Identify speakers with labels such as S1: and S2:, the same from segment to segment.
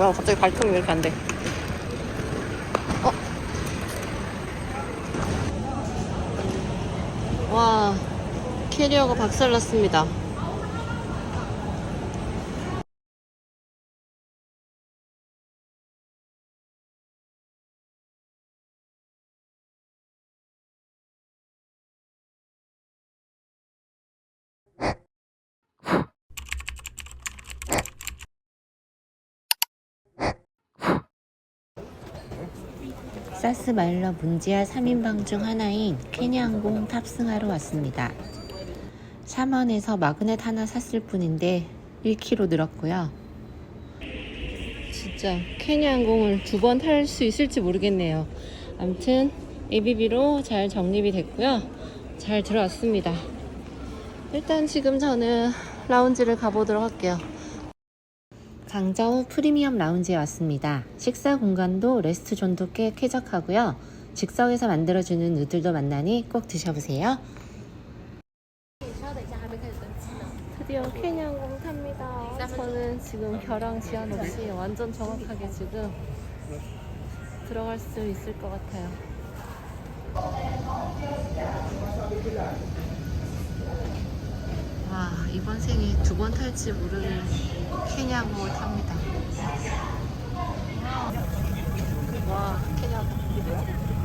S1: 뭐야 갑자기 발통이 왜 이렇게 안 돼? 어? 와 캐리어가 박살났습니다.
S2: 사스말러 문지아 3인방 중 하나인 케냐항공 탑승하러 왔습니다. 샤먼에서 마그넷 하나 샀을 뿐인데 1kg 늘었고요.
S1: 진짜 케냐 항공을 두 번 탈 수 있을지 모르겠네요. 아무튼 ABB로 잘 정립이 됐고요. 잘 들어왔습니다. 일단 지금 저는 라운지를 가보도록 할게요.
S2: 강저우 프리미엄 라운지에 왔습니다. 식사 공간도 레스트존도 꽤 쾌적하고요. 즉석에서 만들어주는 누들도 만나니 꼭 드셔보세요.
S1: 드디어 케냐 항공 탑니다. 저는 지금 벼랑 지연 없이 완전 정확하게 지금 들어갈 수 있을 것 같아요. 와 이번 생에 두 번 탈지 모르는 케냐 항공을 탑니다. 와 케냐 항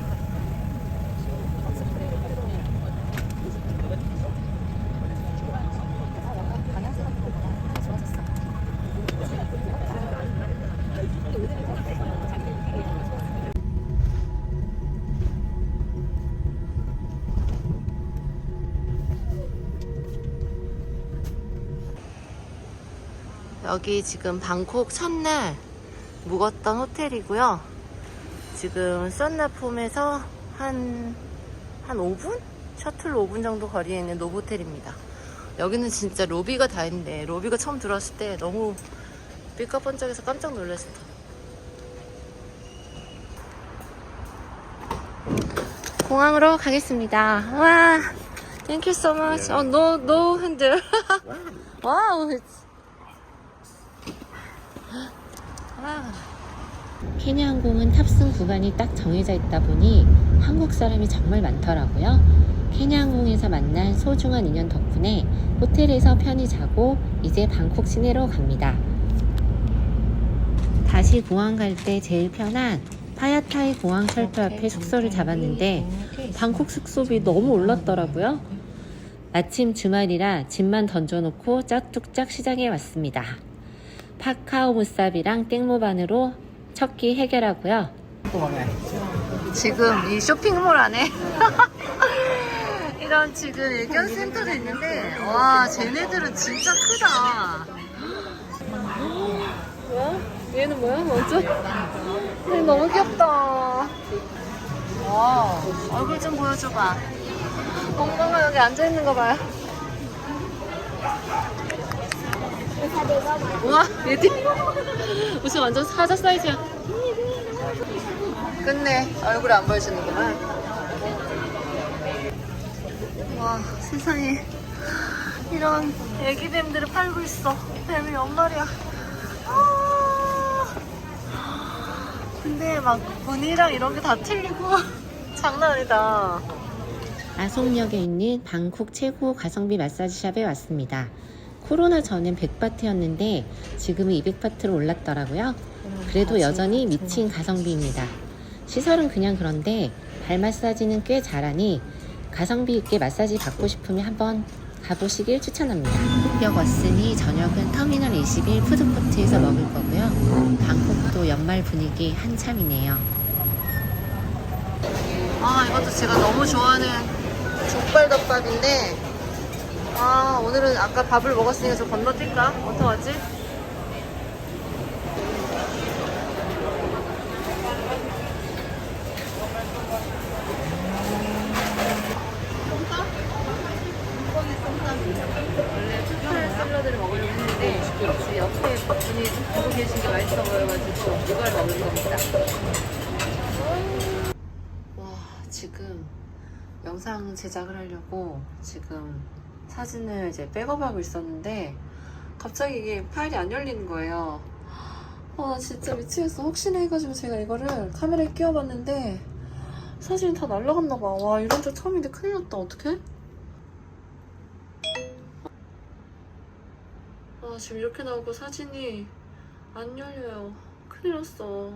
S1: 여기 지금 방콕 첫날 묵었던 호텔이고요. 지금 썬나폼에서 한, 한 5분? 셔틀로 5분 정도 거리에 있는 노보텔입니다. 여기는 진짜 로비가 다 있는데, 로비가 처음 들어왔을 때 너무 삐까번쩍해서 깜짝 놀랐어. 공항으로 가겠습니다. 와, thank you so much. 어, no, no 핸들. 와 우, 와.
S2: 케냐 항공은 탑승 구간이 딱 정해져 있다 보니 한국 사람이 정말 많더라고요. 케냐 항공에서 만난 소중한 인연 덕분에 호텔에서 편히 자고 이제 방콕 시내로 갑니다. 다시 공항 갈 때 제일 편한 파야타이 공항 철도 앞에 숙소를 잡았는데 방콕 숙소비 너무 올랐더라고요. 마침 주말이라 짐만 던져놓고 짝뚝짝 시장에 왔습니다. 파카오 무삽이랑 땡모반으로 첫 끼 해결하고요.
S1: 지금 이 쇼핑몰 안에 이런 지금 애견 센터도 있는데 와 쟤네들은 진짜 크다 뭐야? 얘는 뭐야 먼저? 얘 너무 귀엽다 와 얼굴 좀 보여줘봐 엉망아 여기 앉아 있는 거 봐요 우와 얘들. 무슨 완전 사자 사이즈야. 끝내. 얼굴 안 보여주는구만. 와 세상에. 이런 애기 뱀들을 팔고 있어. 뱀이 몇 마리야? 아. 근데 막 무늬랑 이런 게 다 틀리고. 장난 아니다.
S2: 아송역에 있는 방콕 최고 가성비 마사지샵에 왔습니다. 코로나 전엔 100바트였는데 지금은 200바트로 올랐더라고요. 그래도 여전히 미친 가성비입니다. 시설은 그냥 그런데 발 마사지는 꽤 잘하니 가성비 있게 마사지 받고 싶으면 한번 가보시길 추천합니다. 역 왔으니 저녁은 터미널 21 푸드코트에서 먹을 거고요. 방콕도 연말 분위기 한참이네요.
S1: 아 이것도 제가 너무 좋아하는 족발 덮밥인데 아 오늘은 아까 밥을 먹었으니까 좀 건너뛸까? 어떡하지? 원래 특별 샐러드를 먹으려고 했는데 그 옆에 분이 두고 계신 게 맛있어 보여가지고 이걸 먹을 겁니다. 와 지금 영상 제작을 하려고 지금 사진을 이제 백업하고 있었는데 갑자기 이게 파일이 안 열리는 거예요. 아, 나 진짜 미치겠어. 혹시나 해가지고 제가 이거를 카메라에 끼워봤는데 사진이 다 날라갔나 봐. 와, 이런 적 처음인데 큰일 났다. 어떡해? 아, 지금 이렇게 나오고 사진이 안 열려요. 큰일 났어.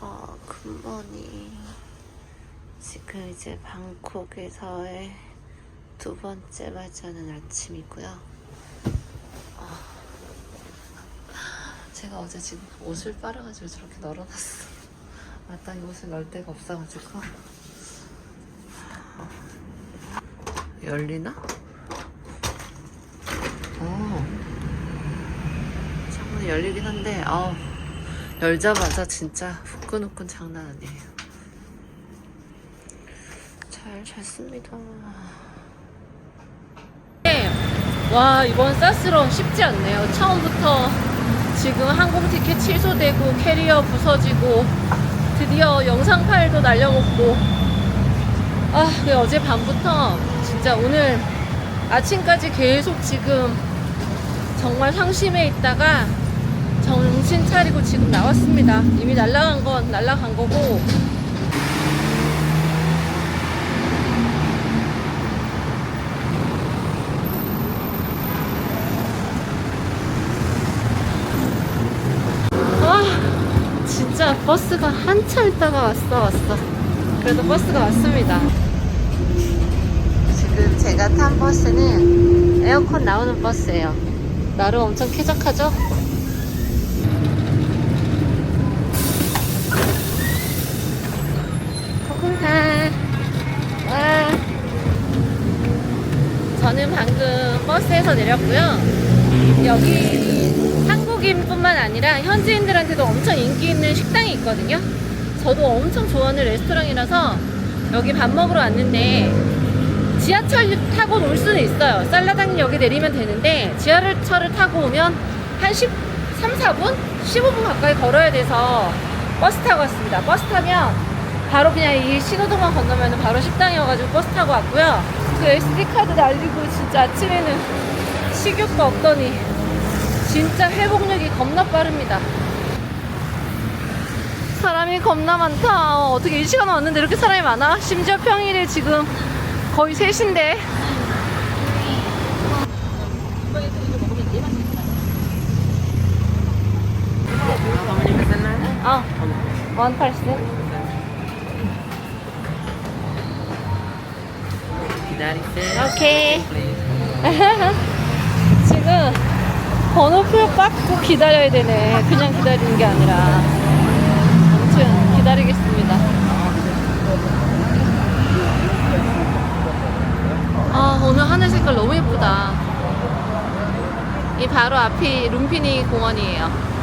S1: 아, 굿모닝. 지금 이제 방콕에서의 두 번째 맞이하는 아침이고요. 아, 제가 어제 지금 옷을 빨아가지고 저렇게 널어놨어. 마땅히 옷을 넣을 데가 없어가지고. 열리나? 어. 창문이 열리긴 한데, 아우. 열자마자 진짜 후끈후끈 장난 아니에요. 잘 잤습니다. 네. 와 이번 사스론 쉽지 않네요. 처음부터 지금 항공 티켓 취소되고 캐리어 부서지고 드디어 영상 파일도 날려먹고 아 근데 어제 밤부터 진짜 오늘 아침까지 계속 지금 정말 상심해 있다가 정신 차리고 지금 나왔습니다. 이미 날라간 건 날라간 거고 아 진짜 버스가 한참 있다가 왔어 왔어 그래도 버스가 왔습니다 지금 제가 탄 버스는 에어컨 나오는 버스예요 나름 엄청 쾌적하죠? 방금 버스에서 내렸고요 여기 한국인뿐만 아니라 현지인들한테도 엄청 인기 있는 식당이 있거든요. 저도 엄청 좋아하는 레스토랑이라서 여기 밥 먹으러 왔는데 지하철 타고 올 수는 있어요. 살라당역에 내리면 되는데 지하철을 타고 오면 한 10, 3, 4분? 15분 가까이 걸어야 돼서 버스 타고 왔습니다. 버스 타면 바로 그냥 이 신호등만 건너면 바로 식당이어가지고 버스 타고 왔고요. 그 SD카드 날리고 진짜 아침에는 식욕도 없더니 진짜 회복력이 겁나 빠릅니다. 사람이 겁나 많다. 어, 어떻게 이 시간에 왔는데 이렇게 사람이 많아? 심지어 평일에 지금 거의 3시인데. 아, 180?
S3: 기다리세요.
S1: 오케이. 지금 번호표 받고 기다려야 되네. 그냥 기다리는 게 아니라. 아무튼 기다리겠습니다. 아, 오늘 하늘 색깔 너무 예쁘다. 이 바로 앞이 룸피니 공원이에요.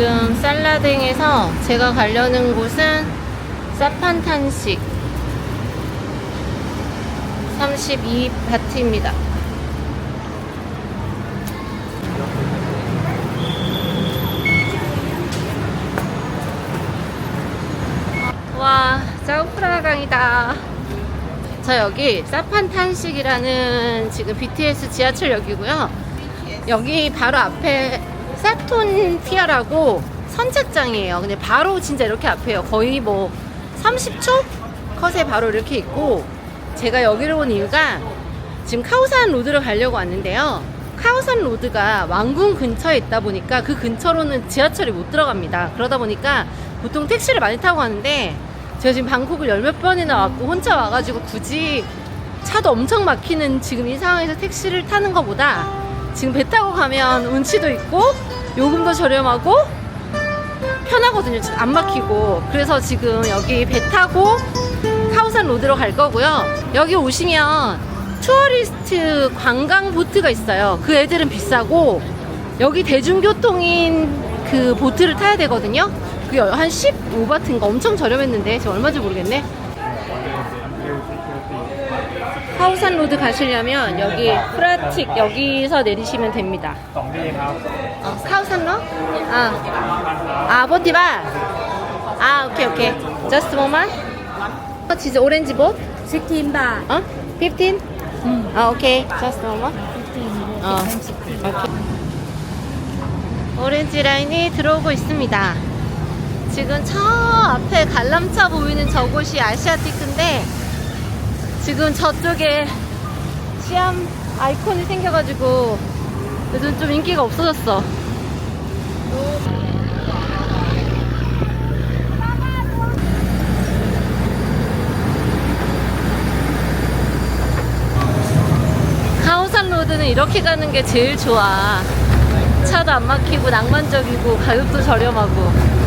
S1: 지금 살라딩에서 제가 가려는 곳은 사판탄식 32바트입니다. 와, 짜우프라 강이다. 저 여기 사판탄식이라는 지금 BTS 지하철역이고요. 여기 바로 앞에 사톤 피아라고 선착장이에요. 근데 바로 진짜 이렇게 앞에요. 거의 뭐 30초 컷에 바로 이렇게 있고 제가 여기로 온 이유가 지금 카오산 로드를 가려고 왔는데요. 카오산 로드가 왕궁 근처에 있다 보니까 그 근처로는 지하철이 못 들어갑니다. 그러다 보니까 보통 택시를 많이 타고 가는데 제가 지금 방콕을 열 몇 번이나 왔고 혼자 와가지고 굳이 차도 엄청 막히는 지금 이 상황에서 택시를 타는 것보다 지금 배 타고 가면 운치도 있고 요금도 저렴하고 편하거든요. 안 막히고. 그래서 지금 여기 배 타고 카오산 로드로 갈 거고요. 여기 오시면 투어리스트 관광 보트가 있어요. 그 애들은 비싸고 여기 대중교통인 그 보트를 타야 되거든요. 그게 한 15바트인가 엄청 저렴했는데 제가 얼마인지 모르겠네. 카오산 로드 가시려면 여기 프라틱 여기서 내리시면 됩니다.
S4: สองดีครับ
S1: 어, 카오산 로? 아, 아, 보티바. 아, 오케이, 오케이. Just a moment. 어, 진짜 오렌지 봇?
S5: 16 baht.
S1: 어? 15? 아, 오케이. Just a moment. 어, 오케이. 오렌지 라인이 들어오고 있습니다. 지금 저 앞에 관람차 보이는 저곳이 아시아티크인데 지금 저쪽에 시암 아이콘이 생겨가지고 요즘 좀 인기가 없어졌어. 카오산 로드는 이렇게 가는 게 제일 좋아. 차도 안 막히고 낭만적이고 가격도 저렴하고.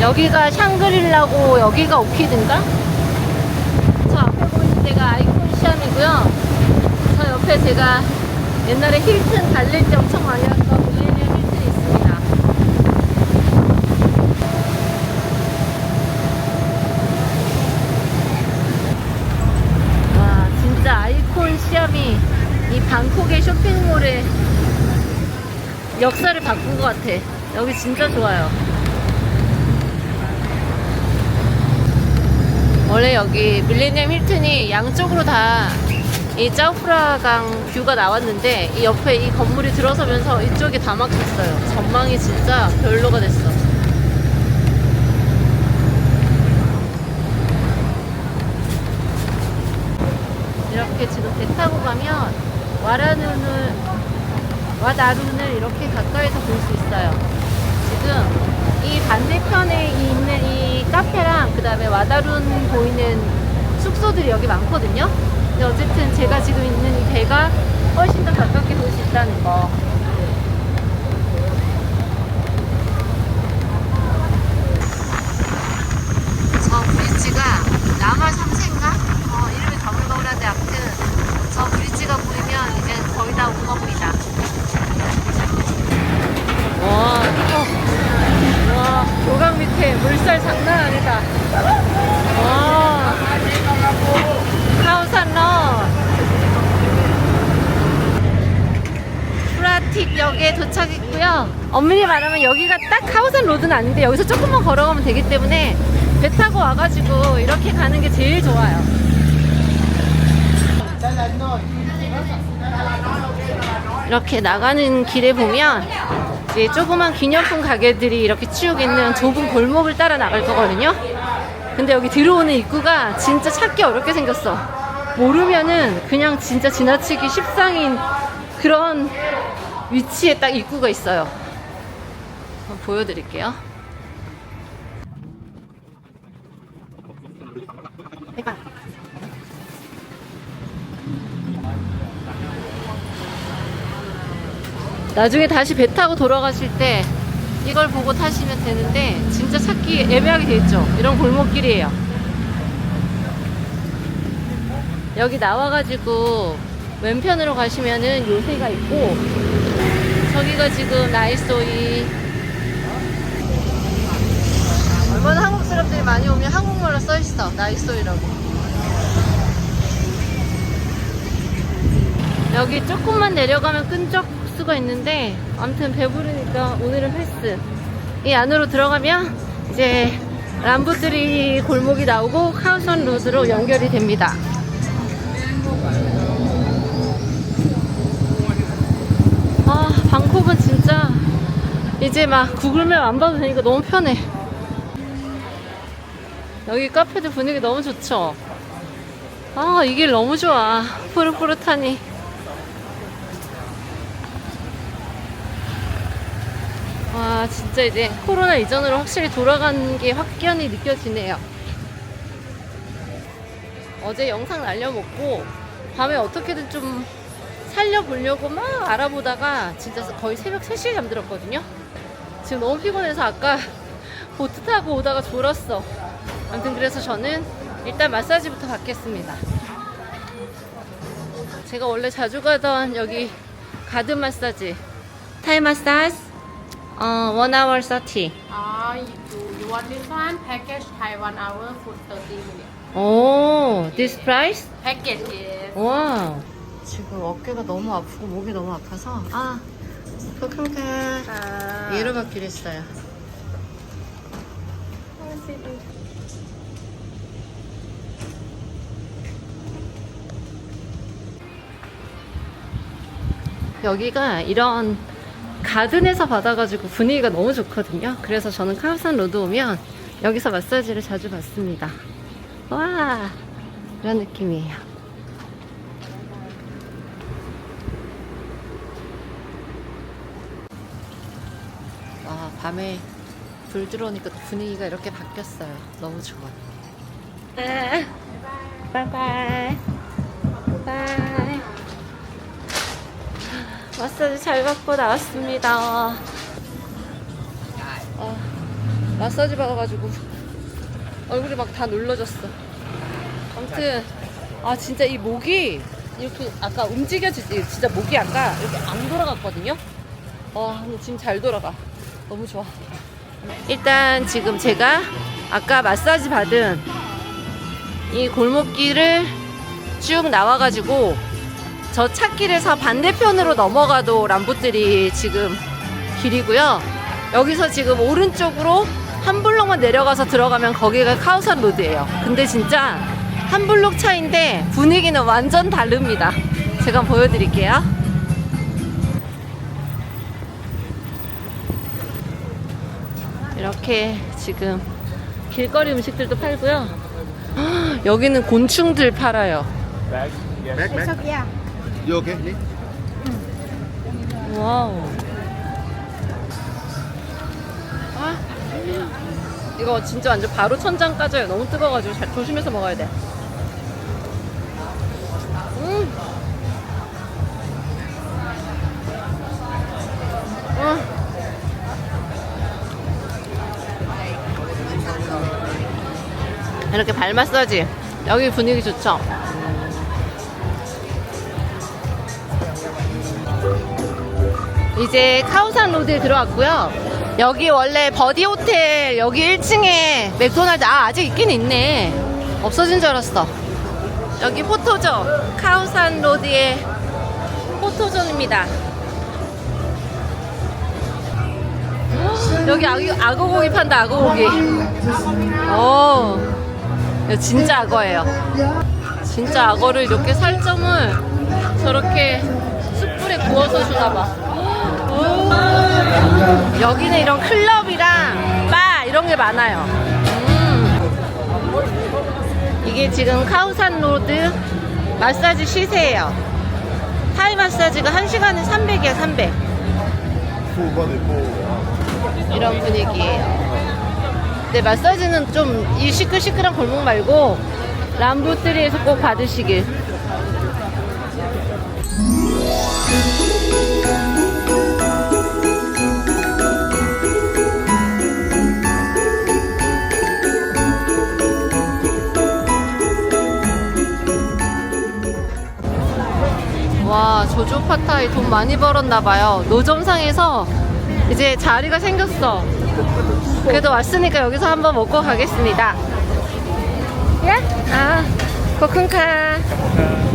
S1: 여기가 샹그릴라고 여기가 오키드인가? 저 앞에 보이는 데가 아이콘 시암이고요. 저 옆에 제가 옛날에 힐튼 달릴 때 엄청 많이 왔던 밀레니엄 힐튼이 있습니다. 와, 진짜 아이콘 시암이 이 방콕의 쇼핑몰의 역사를 바꾼 것 같아. 여기 진짜 좋아요. 원래 여기 밀레니엄 힐튼이 양쪽으로 다 이 짜오프라강 뷰가 나왔는데 이 옆에 이 건물이 들어서면서 이쪽이 다 막혔어요. 전망이 진짜 별로가 됐어. 이렇게 지금 배 타고 가면 와라눈을 와나룬을 이렇게 가까이서 볼 수 있어요. 지금 이 반대편에 있는 이 카페랑 그 다음에 와다룬 보이는 숙소들이 여기 많거든요. 근데 어쨌든 제가 지금 있는 이 배가 훨씬 더 가깝게 볼 수 있다는 거. 저 브릿지가 남아 3세인가? 어, 이름이 가물가물한데 아무튼 저 브릿지가 보이면 이제 거의 다 온 겁니다. 와, 어. 와, 교강 밑에 물살 장난 아니다. 와, 카오산로 프라틱역에 도착했고요. 엄밀히 말하면 여기가 딱 카오산 로드는 아닌데 여기서 조금만 걸어가면 되기 때문에 배 타고 와가지고 이렇게 가는 게 제일 좋아요. 이렇게 나가는 길에 보면 이제 조그만 기념품 가게들이 이렇게 쭉 있는 좁은 골목을 따라 나갈 거거든요. 근데 여기 들어오는 입구가 진짜 찾기 어렵게 생겼어. 모르면은 그냥 진짜 지나치기 십상인 그런 위치에 딱 입구가 있어요. 한번 보여드릴게요. 나중에 다시 배 타고 돌아가실 때 이걸 보고 타시면 되는데 진짜 찾기 애매하게 돼 있죠. 이런 골목길이에요. 여기 나와가지고 왼편으로 가시면은 요새가 있고 저기가 지금 나이소이 얼마나 한국 사람들이 많이 오면 한국말로 써있어 나이소이라고 여기 조금만 내려가면 끈적 수가 있는데 아무튼 배부르니까 오늘은 패스 이 안으로 들어가면 이제 람부트리 골목이 나오고 카우선 로드로 연결이 됩니다. 아, 방콕은 진짜 이제 막 구글맵 안 봐도 되니까 너무 편해. 여기 카페들 분위기 너무 좋죠? 아, 이 길 너무 좋아. 푸릇푸릇하니. 와, 진짜 이제 코로나 이전으로 확실히 돌아가는 게 확연히 느껴지네요. 어제 영상 날려먹고 밤에 어떻게든 좀 살려보려고 막 알아보다가 진짜 거의 새벽 3시에 잠들었거든요. 지금 너무 피곤해서 아까 보트 타고 오다가 졸았어. 아무튼 그래서 저는 일단 마사지부터 받겠습니다. 제가 원래 자주 가던 여기 가든 마사지 타이 마사지 어, 1 hour 30.
S4: Ah, you, you want this one? Package Thai one hour for 30 minutes.
S1: 오, this price?
S4: Package is
S1: 와. 지금 어깨가 너무 아프고 목이 너무 아파서 아, 코칸카
S4: uh,
S1: 예로 받기로 했어요. 여기가 이런 가든에서 받아가지고 분위기가 너무 좋거든요. 그래서 저는 카우산 로드 오면 여기서 마사지를 자주 받습니다. 와, 이런 느낌이에요. 와, 밤에 불 들어오니까 분위기가 이렇게 바뀌었어요. 너무 좋아. 아, 바이바이. 바이. 마사지 잘 받고 나왔습니다. 아, 마사지 받아가지고 얼굴이 막 다 눌러졌어. 아무튼 아 진짜 이 목이 이렇게 아까 움직여지지 진짜 목이 아까 이렇게 안 돌아갔거든요. 와 근데 지금 잘 돌아가. 너무 좋아. 일단 지금 제가 아까 마사지 받은 이 골목길을 쭉 나와가지고 저 찾길에서 반대편으로 넘어가도 람보들이 지금 길이고요. 여기서 지금 오른쪽으로 한 블록만 내려가서 들어가면 거기가 카우산 로드예요. 근데 진짜 한 블록 차인데 분위기는 완전 다릅니다. 제가 보여드릴게요. 이렇게 지금 길거리 음식들도 팔고요. 헉, 여기는 곤충들 팔아요.
S5: Back, back. You okay?
S1: 와우. 아, 이거 진짜 완전 바로 천장 까져요. 너무 뜨거워가지고 잘 조심해서 먹어야 돼. 음. 음. 이렇게 발 마사지. 여기 분위기 좋죠? 이제 카오산 로드에 들어왔고요. 여기 원래 버디 호텔 여기 1층에 맥도날드 아 아직 있긴 있네. 없어진 줄 알았어. 여기 포토존 카오산 로드의 포토존입니다. 헉, 여기 악어, 악어고기 판다. 오, 이거 진짜 악어예요. 진짜 악어를 이렇게 살점을 저렇게 숯불에 구워서 주나봐. 여기는 이런 클럽이랑 바 이런 게 많아요. 음. 이게 지금 카우산 로드 마사지 시세예요. 타이 마사지가 1시간에 300이야, 300.
S5: Full body, full.
S1: 이런 분위기예요. 근데 마사지는 좀 이 시끌시끌한 골목 말고 람부트리에서 꼭 받으시길. 와 조조 파타이 돈 많이 벌었나 봐요. 노점상에서 이제 자리가 생겼어. 그래도 왔으니까 여기서 한번 먹고 가겠습니다. 예? 아, 코쿤카.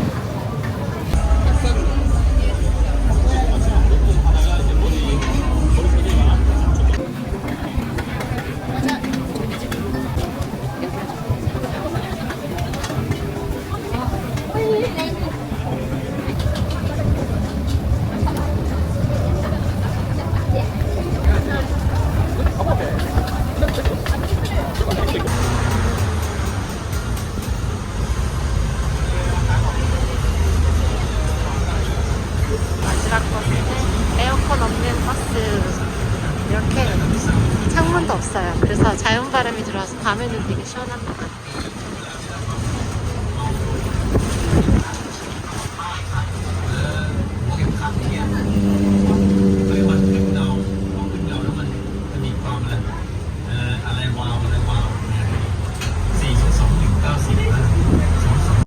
S1: 이렇